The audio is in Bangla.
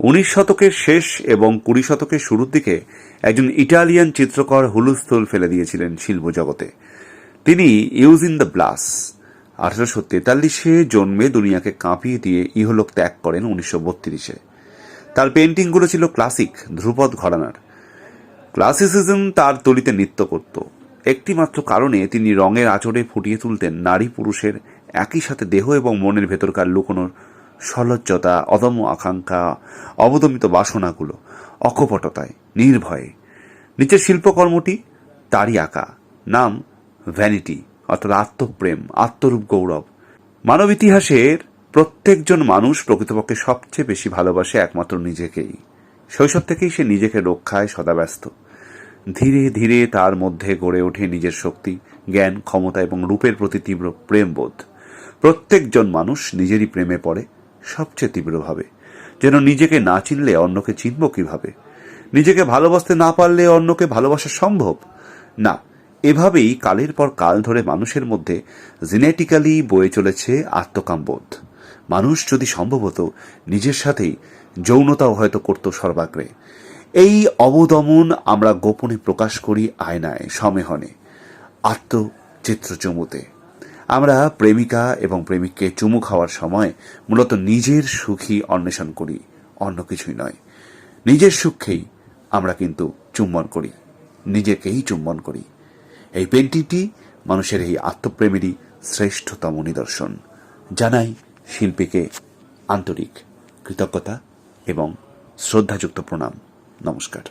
উনিশ শতকের শেষ এবং কুড়ি শতকের শুরুর দিকে একজন ইটালিয়ান চিত্রকর হুলুস্থুল ফেলে দিয়েছিলেন শিল্প জগতে তিনি ইউজিন দ্য ব্লাস, আঠারোশো তেতাল্লিশে জন্মে দুনিয়াকে কাঁপিয়ে দিয়ে ইহলোক ত্যাগ করেন উনিশশো বত্রিশে। তার পেন্টিংগুলো ছিল ক্লাসিক, ধ্রুপদ ঘরানার। ক্লাসিসিজম তার তলিতে নৃত্য করত। একটিমাত্র কারণে তিনি রঙের আচরে ফুটিয়ে তুলতেন নারী পুরুষের একই সাথে দেহ এবং মনের ভেতরকার লুকোনোর সলজ্জতা, অদম্য আকাঙ্ক্ষা, অবদমিত বাসনাগুলো, অকপটতায়, নির্ভয়ে। নিচের শিল্পকর্মটি তারই আঁকা। নাম ভ্যানিটি অর্থাৎ আত্মপ্রেম, আত্মরূপ গৌরব। মানব ইতিহাসের প্রত্যেকজন মানুষ প্রকৃতপক্ষে সবচেয়ে বেশি ভালোবাসে একমাত্র নিজেকেই। শৈশব থেকেই সে নিজেকে রক্ষায় সদাব্যস্ত ধীরে ধীরে তার মধ্যে গড়ে ওঠে নিজের শক্তি, জ্ঞান, ক্ষমতা এবং রূপের প্রতি তীব্র প্রেমবোধ। প্রত্যেকজন মানুষ নিজেরই প্রেমে পড়ে সবচেয়ে তীব্রভাবে। যেন নিজেকে না চিনলে অন্যকে চিনব কীভাবে? নিজেকে ভালোবাসতে না পারলে অন্যকে ভালোবাসা সম্ভব? না, এভাবেই কালের পর কাল ধরে মানুষের মধ্যে জেনেটিক্যালি বয়ে চলেছে আত্মকামবোধ। মানুষ যদি সম্ভবত নিজের সাথেই যৌনতাও হয়তো করত সর্বাগ্রে। এই অবদমন আমরা গোপনে প্রকাশ করি আয়নায়, সমেহনে আত্মচিত্র চুমুতে আমরা প্রেমিকা এবং প্রেমিককে চুমু খাওয়ার সময় মূলত নিজের সুখী অন্বেষণ করি, অন্য কিছুই নয়। নিজের সুখেই আমরা কিন্তু চুম্বন করি, নিজেকেই চুম্বন করি। এই পেন্টিংটি মানুষের এই আত্মপ্রেমেরই শ্রেষ্ঠতম নিদর্শন, জানাই শিল্পীকে আন্তরিক কৃতজ্ঞতা এবং শ্রদ্ধাযুক্ত প্রণাম। নমস্কার।